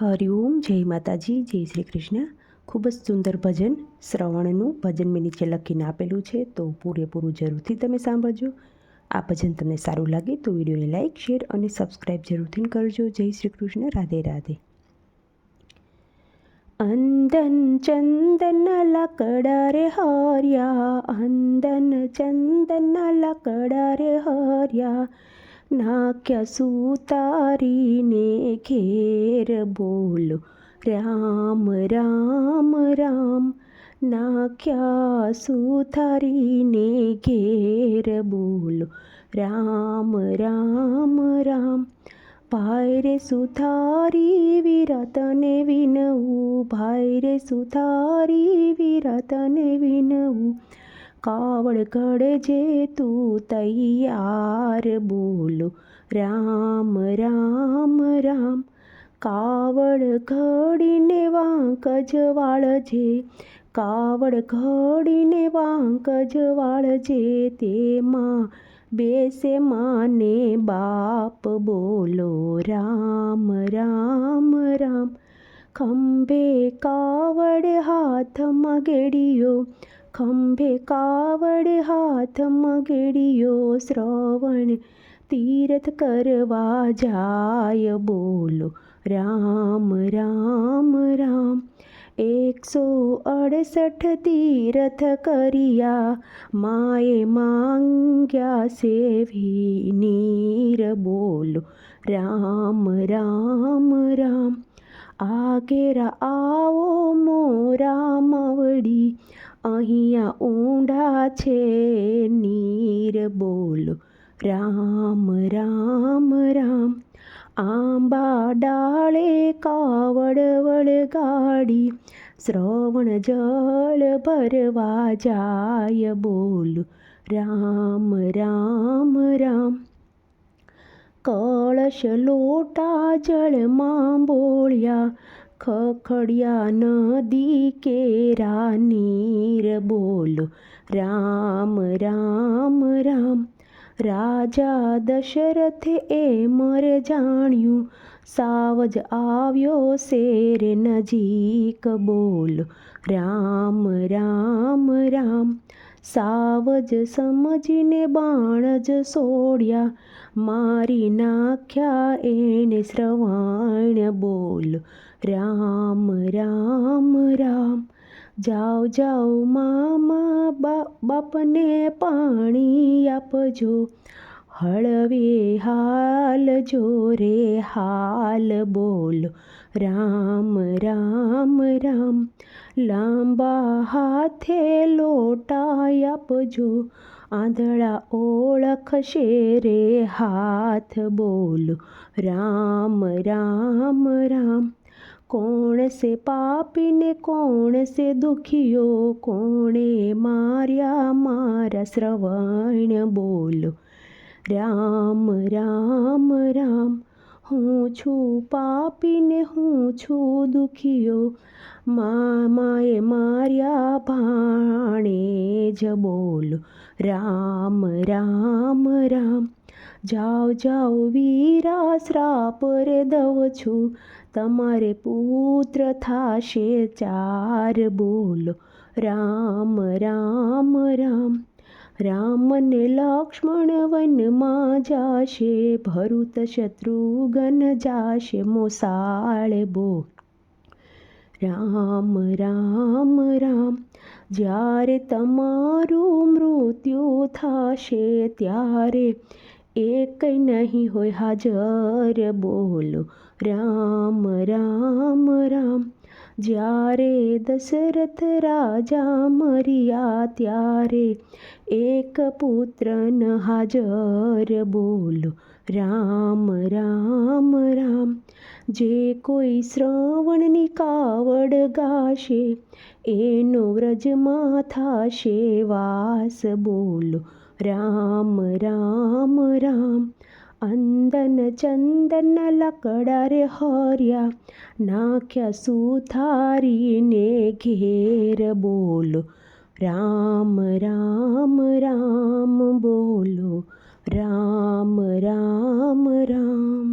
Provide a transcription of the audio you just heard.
હરિઓમ જય માતાજી, જય શ્રી કૃષ્ણ. ખૂબ જ સુંદર ભજન, શ્રવણનું ભજન મેં નીચે લખીને આપેલું છે, તો પૂરેપૂરું જરૂરથી તમે સાંભળજો. આ ભજન તમને સારું લાગે તો વિડીયોને લાઇક શેર અને સબસ્ક્રાઈબ જરૂરથી કરજો. જય શ્રી કૃષ્ણ, રાધે રાધે. અંદન ચંદન લાકડા રે હર્યા, અંદન ચંદન લાકડા રે હર્યા. નાખ્યા સુતારીને ઘેર બોલો રામ રામ રામ નાખ્યા સુથારીને ઘેર બોલો રામ રામ રામ ભાઈ રે સુથારી વિરતને વિનવું ભાઈ રે સુથારી વિરતને વિનવું કાવડ ઘડજે તું તૈયાર બોલો રામ રામ રામ કાવડ ઘડીને વાંક જવાળજે કાવડ ઘડીને વાંક વાળજે તેમાં બેસે માને બાપ બોલો રામ રામ રામ ખંભે કાવડ હાથમાં ગેડીયો ખંભે કાવડ હાથમાં ગેડીયો શ્રવણ, તીર્થ કરવા જાય બોલો, રામ રામ રામ. એકસો અડસઠ તીર્થ કર્યા, માએ માંગ્યા સેવી નીર બોલો, રામ રામ રામ. આગેરા આવો મોરા માવડી અહીંયા ઊંડા છે, નીર બોલો. રામ રામ રામ. આંબા ડાળે કાવડ વળગાડી. શ્રવણ જળ ભરવા જાય બોલો. રામ રામ રામ. કળશ લોટા જળમાં બોળ્યા. ખખડિયા નદી કેરા નીર બોલો રામ રામ રામ રાજા દશરથે એ જાણ્યું સાવજ આવ્યો શેર નજીક બોલો રામ રામ રામ સાવજ સમજીને બાણ જ સોડ્યા મારી નાખ્યા એને શ્રવાણ બોલો રામ રામ રામ જાઓ જાઓ મામા બાપને પાણી આપજો. હળવે હાલ જો રે હાલ, બોલો. રામ રામ રામ. લાંબા હાથે લોટા આપજો. આંધળા ઓળખશે રે હાથ, બોલો. રામ રામ રામ. કોણ સે પાપીને કોણ સે દુખિયો? કોણે માર્યા મારા શ્રવણ બોલો? રામ રામ રામ, હું છું પાપીને હું છું દુખિયો? મામાએ માર્યા ભાણે જ બોલો? રામ રામ રામ જાઓ જાઓ વીરા શ્રાપ રે દવ છું. તમારે પુત્ર થાશે, ચાર બોલો. રામ રામ રામ. રામને લક્ષ્મણ વનમાં જાશે, ભરુત શત્રુઘ્ન જાશે, મોસાળ બો રામ રામ રામ. જ્યારે તમારું મૃત્યુ થશે, ત્યારે એક નહીં હોય હાજર. બોલો, રામ રામ રામ. જ્યારે દશરથ રાજા મર્યા ત્યારે એક પુત્રન હાજર. બોલો, રામ રામ રામ. જે કોઈ શ્રવણની કાવડ ગાશે, એનો વ્રજમાં થાશે વાસ. બોલો, રામ રામ અંદન ચંદન લકડા રે હર્યા નાખ્યા સુથારીને ઘેર બોલો રામ રામ રામ બોલો રામ રામ રામ